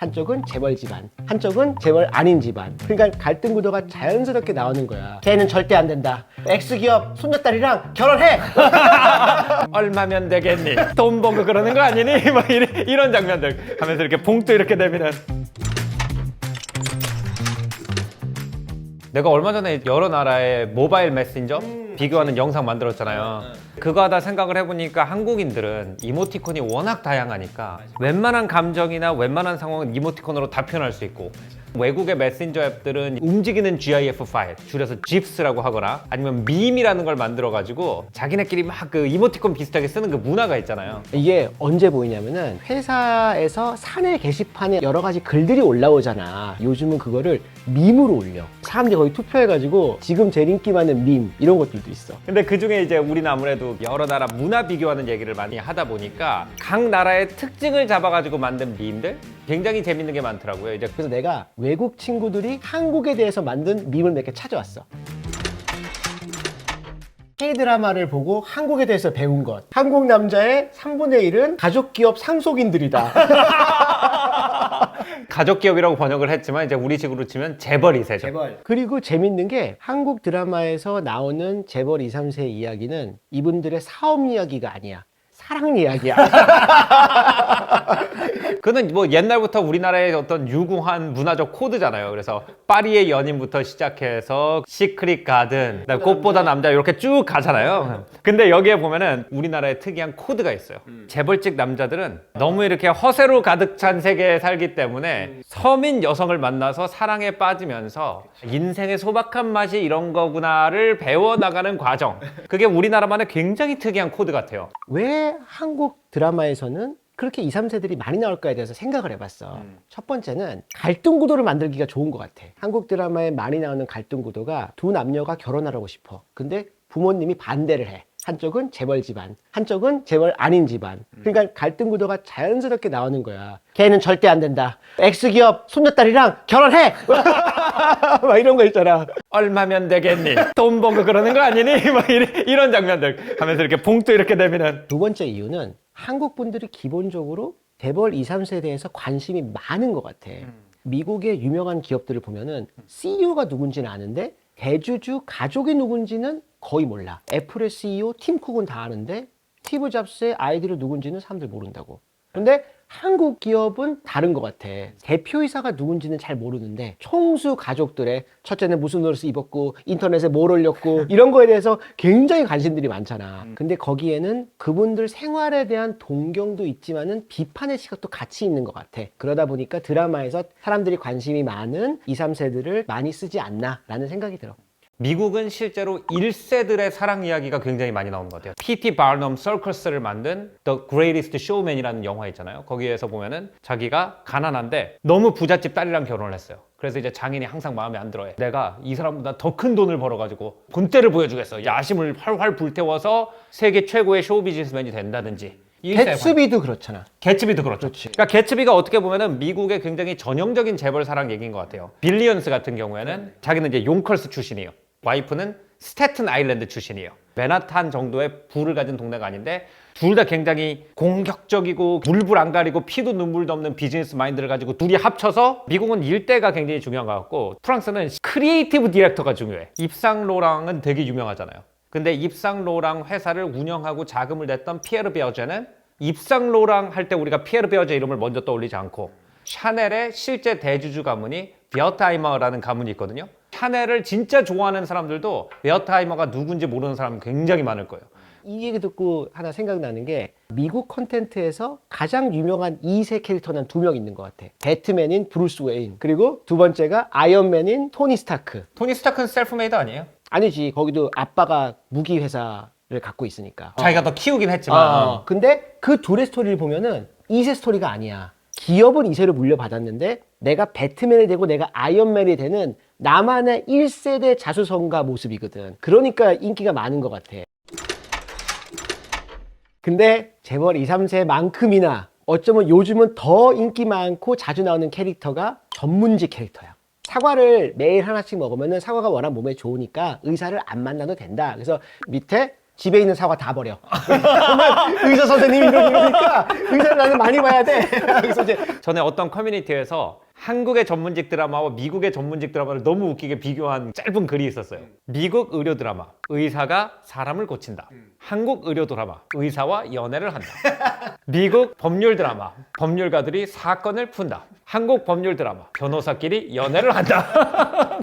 한쪽은 재벌 집안, 한쪽은 재벌 아닌 집안. 그러니까 갈등 구도가 자연스럽게 나오는 거야. 걔는 절대 안 된다. X기업 손녀딸이랑 결혼해! 얼마면 되겠니? 돈 버고 그러는 거 아니니? 막 이런, 이런 장면들 하면서 이렇게 봉투 이렇게 대면은 내가 얼마 전에 여러 나라의 모바일 메신저 비교하는 영상 만들었잖아요. 그거 하다 생각을 해보니까 한국인들은 이모티콘이 워낙 다양하니까 웬만한 감정이나 웬만한 상황은 이모티콘으로 다 표현할 수 있고 외국의 메신저 앱들은 움직이는 GIF 파일 줄여서 GIFS라고 하거나 아니면 밈이라는 걸 만들어가지고 자기네끼리 막 그 이모티콘 비슷하게 쓰는 그 문화가 있잖아요. 이게 언제 보이냐면은 회사에서 사내 게시판에 여러 가지 글들이 올라오잖아. 요즘은 그거를 밈으로 올려. 사람들이 거의 투표해가지고 지금 제일 인기 많은 밈 이런 것들도 있어. 근데 그 중에 이제 우리는 아무래도 여러 나라 문화 비교하는 얘기를 많이 하다 보니까 각 나라의 특징을 잡아가지고 만든 밈들 굉장히 재밌는 게 많더라고요. 이제 그래서 내가 외국 친구들이 한국에 대해서 만든 밈을 몇 개 찾아왔어. K-드라마를 보고 한국에 대해서 배운 것. 한국 남자의 3분의 1은 가족 기업 상속인들이다. 가족 기업이라고 번역을 했지만 이제 우리식으로 치면 재벌 2세죠. 그리고 재밌는 게 한국 드라마에서 나오는 재벌 2, 3세 이야기는 이분들의 사업 이야기가 아니야. 사랑 이야기야. 그는 뭐 옛날부터 우리나라의 어떤 유구한 문화적 코드잖아요. 그래서 파리의 연인부터 시작해서 시크릿 가든, 그다음에 꽃보다 남자 이렇게 쭉 가잖아요. 근데 여기에 보면은 우리나라의 특이한 코드가 있어요. 재벌직 남자들은 너무 이렇게 허세로 가득 찬 세계에 살기 때문에 서민 여성을 만나서 사랑에 빠지면서 인생의 소박한 맛이 이런 거구나를 배워나가는 과정. 그게 우리나라만의 굉장히 특이한 코드 같아요. 왜 한국 드라마에서는 그렇게 2, 3세들이 많이 나올까에 대해서 생각을 해봤어. 첫 번째는 갈등 구도를 만들기가 좋은 것 같아. 한국 드라마에 많이 나오는 갈등 구도가 두 남녀가 결혼하고 싶어. 근데 부모님이 반대를 해. 한쪽은 재벌 집안, 한쪽은 재벌 아닌 집안. 그러니까 갈등 구도가 자연스럽게 나오는 거야. 걔는 절대 안 된다. X기업 손녀딸이랑 결혼해! 막 이런 거 있잖아. 얼마면 되겠니? 돈 버고 그러는 거 아니니? 막 이런, 이런 장면들 하면서 이렇게 봉투 이렇게 대면은 두 번째 이유는 한국 분들이 기본적으로 재벌 2, 3세에 대해서 관심이 많은 것 같아. 미국의 유명한 기업들을 보면은 CEO가 누군지는 아는데 대주주 가족이 누군지는 거의 몰라. 애플의 CEO 팀 쿡은 다 아는데 스티브 잡스의 아이들이 누군지는 사람들 모른다고. 근데 한국 기업은 다른 것 같아. 대표이사가 누군지는 잘 모르는데 총수 가족들의 첫째는 무슨 옷을 입었고 인터넷에 뭘 올렸고 이런 거에 대해서 굉장히 관심들이 많잖아. 근데 거기에는 그분들 생활에 대한 동경도 있지만은 비판의 시각도 같이 있는 것 같아. 그러다 보니까 드라마에서 사람들이 관심이 많은 2, 3세들을 많이 쓰지 않나라는 생각이 들어. 미국은 실제로 1세들의 사랑 이야기가 굉장히 많이 나오는 것 같아요. P.T. 바르넘 서커스를 만든 The Greatest Showman이라는 영화 있잖아요. 거기에서 보면은 자기가 가난한데 너무 부잣집 딸이랑 결혼을 했어요. 그래서 이제 장인이 항상 마음에 안 들어해. 내가 이 사람보다 더 큰 돈을 벌어가지고 본때를 보여주겠어. 야심을 활활 불태워서 세계 최고의 쇼 비즈니스맨이 된다든지. 개츠비도 그렇잖아. 개츠비도 그렇죠. 그렇지. 그러니까 개츠비가 어떻게 보면은 미국의 굉장히 전형적인 재벌 사랑 얘기인 것 같아요. 빌리언스 같은 경우에는 자기는 이제 용컬스 출신이에요. 와이프는 스태튼 아일랜드 출신이에요. 맨하탄 정도의 부를 가진 동네가 아닌데 둘 다 굉장히 공격적이고 물불 안 가리고 피도 눈물도 없는 비즈니스 마인드를 가지고 둘이 합쳐서 미국은 일대가 굉장히 중요한 것 같고 프랑스는 크리에이티브 디렉터가 중요해. 입상 로랑은 되게 유명하잖아요. 근데 입상 로랑 회사를 운영하고 자금을 냈던 피에르 베어제는 입상 로랑 할 때 우리가 피에르 베어제 이름을 먼저 떠올리지 않고 샤넬의 실제 대주주 가문이 베어타이머라는 가문이 있거든요. 샤넬을 진짜 좋아하는 사람들도 베어타이머가 누군지 모르는 사람이 굉장히 많을 거예요. 이 얘기 듣고 하나 생각나는 게 미국 컨텐츠에서 가장 유명한 2세 캐릭터는 두 명 있는 것 같아. 배트맨인 브루스 웨인 그리고 두 번째가 아이언맨인 토니 스타크. 토니 스타크는 셀프메이드 아니에요? 아니지 거기도 아빠가 무기 회사를 갖고 있으니까. 자기가 더 키우긴 했지만 어. 근데 그 둘의 스토리를 보면은 2세 스토리가 아니야. 기업은 2세로 물려받았는데 내가 배트맨이 되고 내가 아이언맨이 되는 나만의 1세대 자수성가 모습이거든. 그러니까 인기가 많은 것 같아. 근데 재벌 2, 3세만큼이나 어쩌면 요즘은 더 인기 많고 자주 나오는 캐릭터가 전문직 캐릭터야. 사과를 매일 하나씩 먹으면 사과가 워낙 몸에 좋으니까 의사를 안 만나도 된다. 그래서 밑에 집에 있는 사과 다 버려. 의사 선생님이 이러- 이러니까 의사를 나는 많이 봐야 돼. 그래서 이제 전에 어떤 커뮤니티에서 한국의 전문직 드라마와 미국의 전문직 드라마를 너무 웃기게 비교한 짧은 글이 있었어요. 미국 의료 드라마, 의사가 사람을 고친다. 한국 의료 드라마, 의사와 연애를 한다. 미국 법률 드라마, 법률가들이 사건을 푼다. 한국 법률 드라마, 변호사끼리 연애를 한다.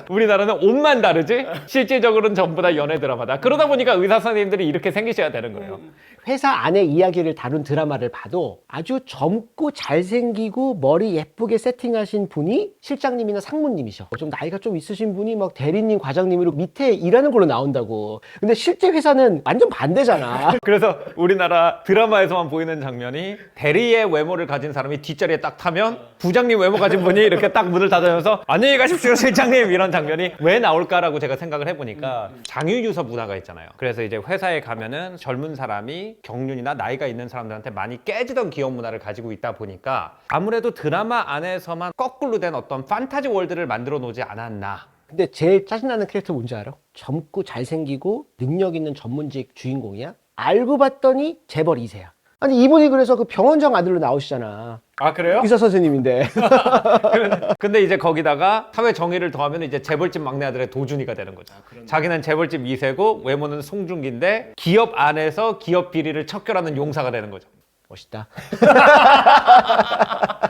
우리나라는 옷만 다르지 실질적으로는 전부 다 연애 드라마다. 그러다 보니까 의사 선생님들이 이렇게 생기셔야 되는 거예요. 회사 안의 이야기를 다룬 드라마를 봐도 아주 젊고 잘생기고 머리 예쁘게 세팅하신 분이 실장님이나 상무님이셔. 좀 나이가 좀 있으신 분이 막 대리님, 과장님으로 밑에 일하는 걸로 나온다고. 근데 실제 회사는 완전 반대잖아. 그래서 우리나라 드라마에서만 보이는 장면이 대리의 외모를 가진 사람이 뒷자리에 딱 타면 부장님 외모 가진 분이 이렇게 딱 문을 닫으면서 안녕히 가십시오 실장님 이런 장면이 왜 나올까라고 제가 생각을 해보니까 장유유서 문화가 있잖아요. 그래서 이제 회사에 가면은 젊은 사람이 경륜이나 나이가 있는 사람들한테 많이 깨지던 기업 문화를 가지고 있다 보니까 아무래도 드라마 안에서만 거꾸로 된 어떤 판타지 월드를 만들어 놓지 않았나. 근데 제일 짜증나는 캐릭터 뭔지 알아? 젊고 잘생기고 능력 있는 전문직 주인공이야? 알고 봤더니 재벌 2세야. 아니 이분이 그래서 그 병원장 아들로 나오시잖아. 아 그래요? 의사 선생님인데. 근데 이제 거기다가 사회 정의를 더하면 이제 재벌집 막내 아들의 도준이가 되는 거죠. 자기는 재벌집 2세고 외모는 송중기인데 기업 안에서 기업 비리를 척결하는 용사가 되는 거죠. 멋있다.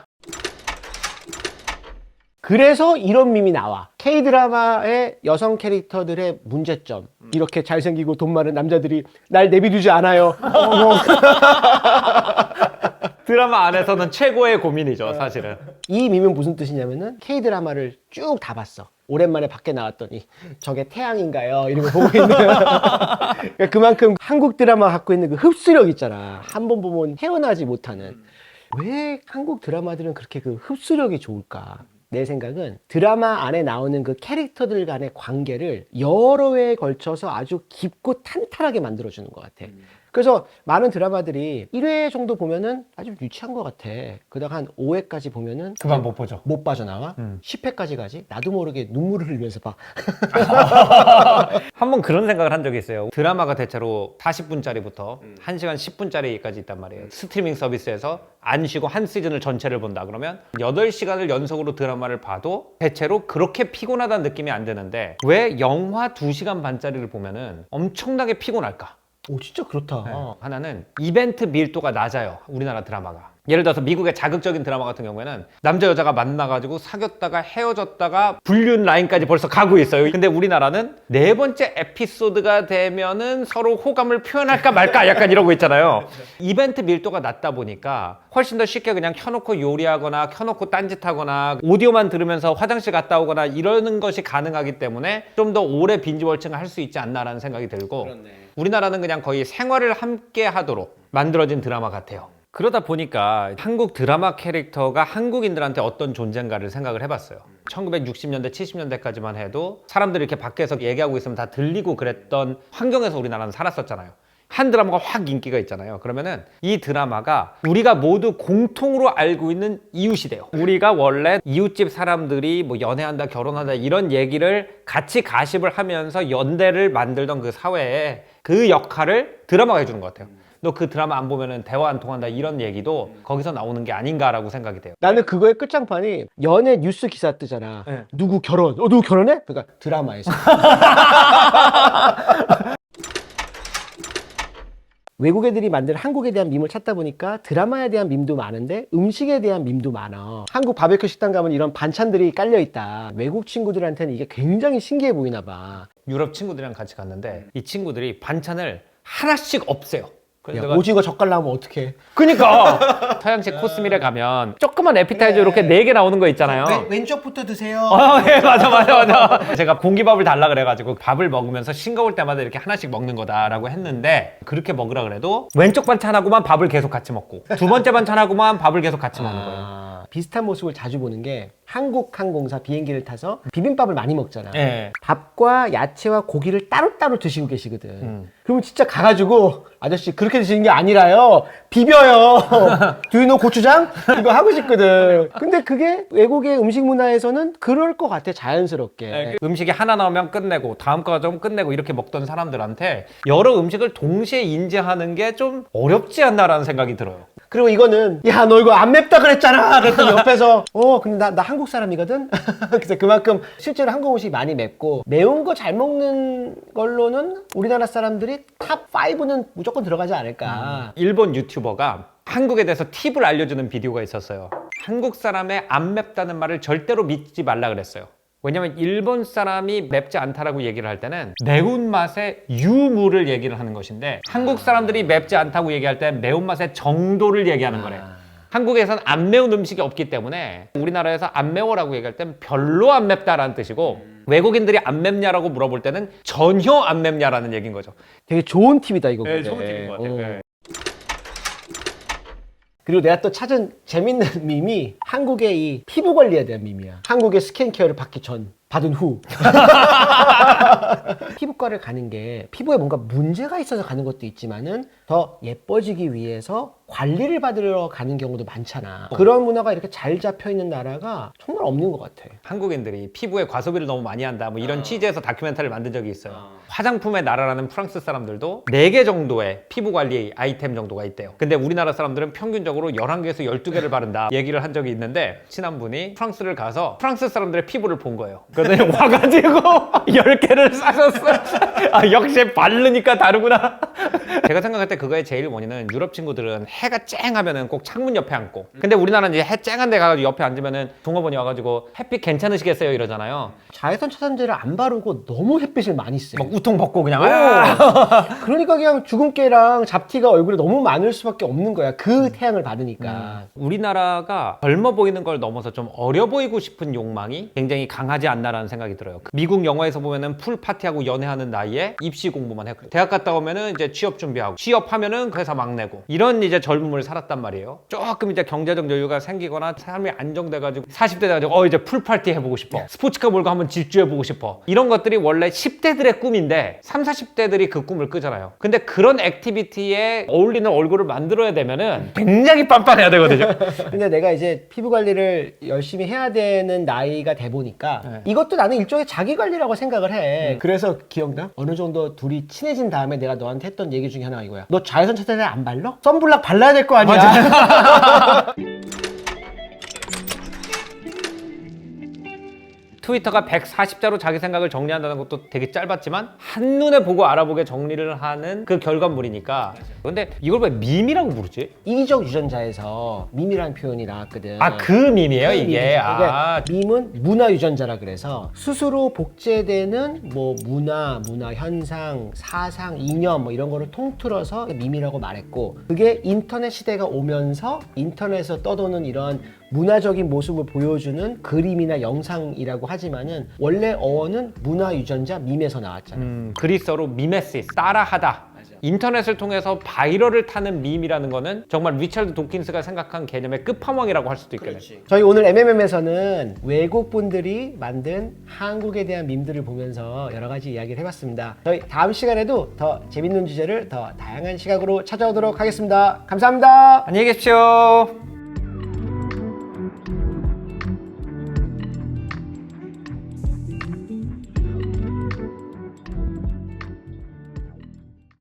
그래서 이런 밈이 나와. K-드라마의 여성 캐릭터들의 문제점. 이렇게 잘생기고 돈 많은 남자들이 날 내비두지 않아요. 어머. 드라마 안에서는 최고의 고민이죠, 사실은. 이 밈은 무슨 뜻이냐면은 K-드라마를 쭉 다 봤어. 오랜만에 밖에 나왔더니 저게 태양인가요? 이런 거 보고 있는. 그러니까 그만큼 한국 드라마 갖고 있는 그 흡수력 있잖아. 한 번 보면 헤어나지 못하는. 왜 한국 드라마들은 그렇게 그 흡수력이 좋을까? 내 생각은 드라마 안에 나오는 그 캐릭터들 간의 관계를 여러 회에 걸쳐서 아주 깊고 탄탄하게 만들어주는 것 같아. 그래서 많은 드라마들이 1회 정도 보면은 아주 유치한 것 같아. 그다가 한 5회까지 보면은 그만 못 보죠. 못 빠져나와. 음. 10회까지 가지. 나도 모르게 눈물을 흘리면서 봐. 한 번 그런 생각을 한 적이 있어요. 드라마가 대체로 40분짜리부터 1시간 10분짜리까지 있단 말이에요. 스트리밍 서비스에서 안 쉬고 한 시즌을 전체를 본다 그러면 8시간을 연속으로 드라마를 봐도 대체로 그렇게 피곤하다는 느낌이 안 드는데 왜 영화 2시간 반짜리를 보면은 엄청나게 피곤할까? 오 진짜 그렇다. 네. 하나는 이벤트 밀도가 낮아요. 우리나라 드라마가. 예를 들어서 미국의 자극적인 드라마 같은 경우에는 남자 여자가 만나가지고 사귀었다가 헤어졌다가 불륜 라인까지 벌써 가고 있어요. 근데 우리나라는 네 번째 에피소드가 되면은 서로 호감을 표현할까 말까 약간 이러고 있잖아요. 이벤트 밀도가 낮다 보니까 훨씬 더 쉽게 그냥 켜놓고 요리하거나 켜놓고 딴짓하거나 오디오만 들으면서 화장실 갔다 오거나 이러는 것이 가능하기 때문에 좀 더 오래 빈지월층을 할 수 있지 않나라는 생각이 들고 우리나라는 그냥 거의 생활을 함께 하도록 만들어진 드라마 같아요. 그러다 보니까 한국 드라마 캐릭터가 한국인들한테 어떤 존재인가를 생각을 해봤어요. 1960년대, 70년대까지만 해도 사람들이 이렇게 밖에서 얘기하고 있으면 다 들리고 그랬던 환경에서 우리나라는 살았었잖아요. 한 드라마가 확 인기가 있잖아요. 그러면은 이 드라마가 우리가 모두 공통으로 알고 있는 이웃이 돼요. 우리가 원래 이웃집 사람들이 뭐 연애한다, 결혼한다 이런 얘기를 같이 가십을 하면서 연대를 만들던 그 사회에 그 역할을 드라마가 해주는 것 같아요. 너 그 드라마 안 보면은 대화 안 통한다 이런 얘기도 거기서 나오는 게 아닌가라고 생각이 돼요. 나는 그거의 끝장판이 연애 뉴스 기사 뜨잖아. 네. 누구 결혼? 어 누구 결혼해? 그러니까 드라마에서. 외국 애들이 만든 한국에 대한 밈을 찾다 보니까 드라마에 대한 밈도 많은데 음식에 대한 밈도 많아. 한국 바베큐 식당 가면 이런 반찬들이 깔려 있다. 외국 친구들한테는 이게 굉장히 신기해 보이나 봐. 유럽 친구들이랑 같이 갔는데 이 친구들이 반찬을 하나씩 없애요. 그래서 야, 내가 오징어 젓갈 나오면 어떡해. 그니까 서양식 코스밀에 가면 조그만 에피타이저 이렇게 네 개 나오는 거 있잖아요. 왼쪽부터 드세요. 어, 예, 맞아, 맞아, 맞아. 제가 공기밥을 달라 그래가지고 밥을 먹으면서 싱거울 때마다 이렇게 하나씩 먹는 거다라고 했는데 그렇게 먹으라 그래도 왼쪽 반찬하고만 밥을 계속 같이 먹고 두 번째 반찬하고만 밥을 계속 같이 먹는 거예요. 아, 비슷한 모습을 자주 보는 게 한국 항공사 비행기를 타서 비빔밥을 많이 먹잖아. 예. 밥과 야채와 고기를 따로따로 드시고 계시거든. 음. 그러면 진짜 가가지고 아저씨 그렇게 드시는 게 아니라요. 비벼요. 두유노 고추장? 이거 하고 싶거든. 근데 그게 외국의 음식 문화에서는 그럴 것 같아 자연스럽게. 음식이 하나 나오면 끝내고 다음 거가 좀 끝내고 이렇게 먹던 사람들한테 여러 음식을 동시에 인지하는 게 좀 어렵지 않나라는 생각이 들어요. 그리고 이거는 야 너 이거 안 맵다 그랬잖아 그랬더니 옆에서 어 근데 나, 나 한국 사람이거든 그래서 그만큼 실제로 한국 음식이 많이 맵고 매운 거 잘 먹는 걸로는 우리나라 사람들이 탑 5는 무조건 들어가지 않을까 일본 유튜버가 한국에 대해서 팁을 알려주는 비디오가 있었어요. 한국 사람의 안 맵다는 말을 절대로 믿지 말라 그랬어요. 왜냐면 일본 사람이 맵지 않다라고 얘기를 할 때는 매운맛의 유무를 얘기를 하는 것인데 한국 사람들이 맵지 않다고 얘기할 때 매운맛의 정도를 얘기하는 거래요. 한국에서는 안 매운 음식이 없기 때문에 우리나라에서 안 매워라고 얘기할 땐 별로 안 맵다라는 뜻이고 외국인들이 안 맵냐라고 물어볼 때는 전혀 안 맵냐라는 얘기인 거죠. 되게 좋은 팁이다 이거 네, 근데. 좋은 팁인 것 같아요. 어. 네. 그리고 내가 또 찾은 재밌는 밈이 한국의 이 피부 관리에 대한 밈이야. 한국의 스킨케어를 받기 전, 받은 후. 피부과를 가는 게 피부에 뭔가 문제가 있어서 가는 것도 있지만은 더 예뻐지기 위해서 관리를 받으러 가는 경우도 많잖아. 그런 문화가 이렇게 잘 잡혀 있는 나라가 정말 없는 것 같아. 한국인들이 피부에 과소비를 너무 많이 한다. 뭐 이런 취지에서 다큐멘터리를 만든 적이 있어요. 화장품의 나라라는 프랑스 사람들도 4개 정도의 피부 관리 아이템 정도가 있대요. 근데 우리나라 사람들은 평균적으로 11개에서 12개를 바른다. 얘기를 한 적이 있는데 친한 분이 프랑스를 가서 프랑스 사람들의 피부를 본 거예요. 그래서 와가지고 10개를 사셨어요. 아, 역시 바르니까 다르구나. 제가 생각할 때 그거의 제일 원인은 유럽 친구들은 해가 쨍하면은 꼭 창문 옆에 앉고 근데 우리나라는 이제 해 쨍한 데 가가지고 옆에 앉으면은 종업원이 와가지고 햇빛 괜찮으시겠어요 이러잖아요 자외선 차단제를 안 바르고 너무 햇빛을 많이 쐬. 막 우통 벗고 그냥 아! 그러니까 그냥 주근깨랑 잡티가 얼굴에 너무 많을 수밖에 없는 거야. 그 태양을 받으니까. 우리나라가 젊어 보이는 걸 넘어서 좀 어려 보이고 싶은 욕망이 굉장히 강하지 않나라는 생각이 들어요. 그 미국 영화에서 보면은 풀 파티하고 연애하는 나이에 입시 공부만 했고 대학 갔다 오면은 이제 취업 준비하고 취업하면은 회사 막 내고 이런 이제 젊음을 살았단 말이에요. 조금 이제 경제적 여유가 생기거나 삶이 안정돼가지고 40대 돼가지고 어 이제 풀 파티 해보고 싶어. 스포츠카 몰고 한번 질주해보고 싶어. 이런 것들이 원래 10대들의 꿈인데 3, 40대들이 그 꿈을 끄잖아요. 근데 그런 액티비티에 어울리는 얼굴을 만들어야 되면은 굉장히 빤빤해야 되거든요. 근데 내가 이제 피부 관리를 열심히 해야 되는 나이가 돼 보니까 네. 이것도 나는 일종의 자기 관리라고 생각을 해. 음. 그래서 기억나? 어느 정도 둘이 친해진 다음에 내가 너한테 했던 얘기 중에 하나가 이거야. 너 자외선 차단제 안 발라? 선블락 발라 야 될 거 아니야. 트위터가 140자로 자기 생각을 정리한다는 것도 되게 짧았지만 한눈에 보고 알아보게 정리를 하는 그 결과물이니까 근데 이걸 왜 밈이라고 부르지? 이기적 유전자에서 밈이라는 표현이 나왔거든. 아 그 밈이에요 그 이게 밈이죠. 아 그게 밈은 문화 유전자라 그래서 스스로 복제되는 뭐 문화, 문화 현상, 사상, 이념 뭐 이런 거를 통틀어서 밈이라고 말했고 그게 인터넷 시대가 오면서 인터넷에서 떠도는 이런 문화적인 모습을 보여주는 그림이나 영상이라고 하지만은 원래 어원은 문화 유전자 밈에서 나왔잖아. 음, 그리스어로 미메시스 따라하다 인터넷을 통해서 바이럴을 타는 밈이라는 거는 정말 리처드 도킨스가 생각한 개념의 끝판왕이라고 할 수도 있겠네요 저희 오늘 MMM에서는 외국 분들이 만든 한국에 대한 밈들을 보면서 여러 가지 이야기를 해봤습니다. 저희 다음 시간에도 더 재밌는 주제를 더 다양한 시각으로 찾아오도록 하겠습니다. 감사합니다. 안녕히 계십시오